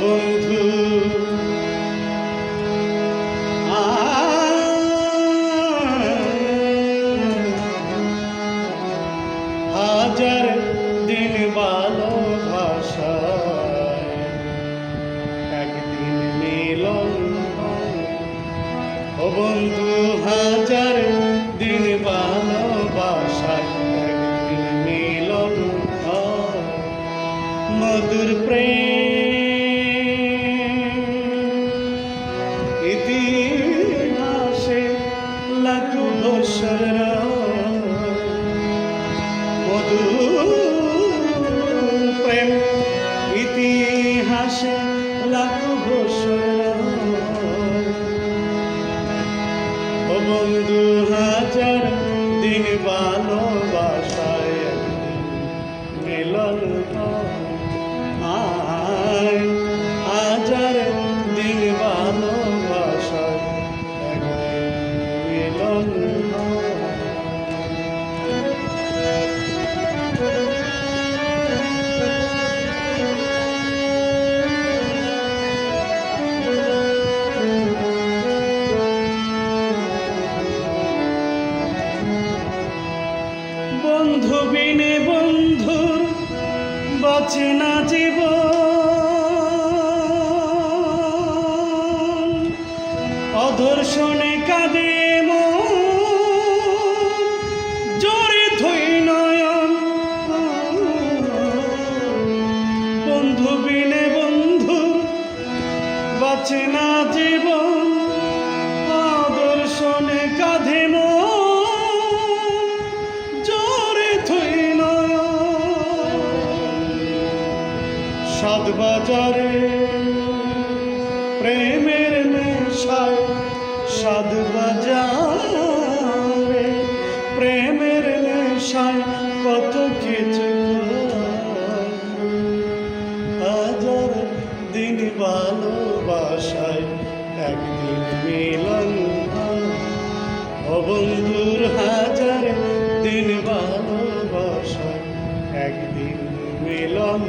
বন্ধু হাজার দিন ভালোবাসায় বন্ধু হাজার দিন ভালোবাসায় মিলন। মধুর প্রেম ইতিহাসে বন্ধু হাজার দিন ভালোবাসায় বন্ধু বিনে বন্ধুর বাঁচে না জীব অধর্ষণে কাঁদে জোরে ধুই নয়ন। বন্ধু বিনে বন্ধু বাঁচে না জীবন। সাত বাজারে, প্রেমের নেশায় সাত বাজারে, প্রেমের নেশায় কত কিছু হাজার দিন ভালোবাসায় একদিন মিলন বন্ধুর হাজার দিন ভালোবাসায় একদিন মিলন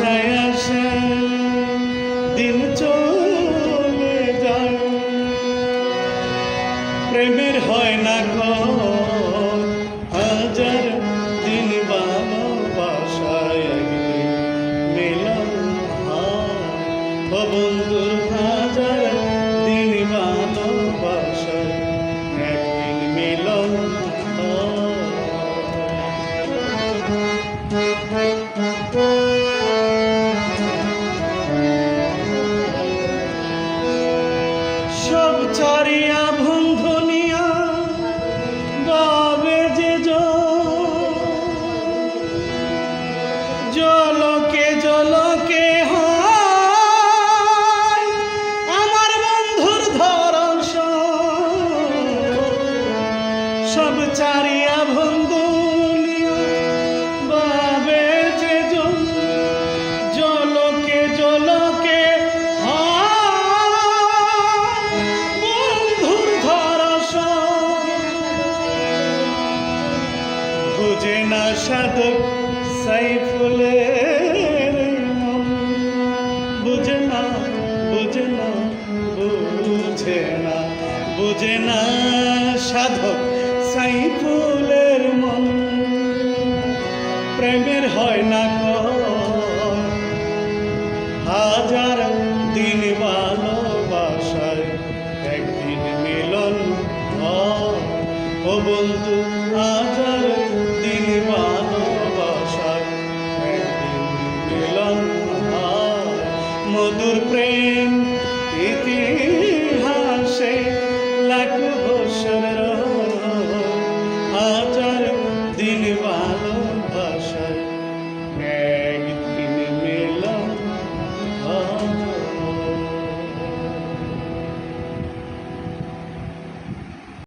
আশায় আশায় দিন চলে যায়। প্রেমের হয় না কর জলকে জলকে আমার বন্ধুর ধরন সব চারিয়া বন্ধনিয়া প্রাণের মিলন ও বন্ধু আজার দিন ভালোবাসার মিলন মধুর প্রেম ইতিহাসে লাখ বছরের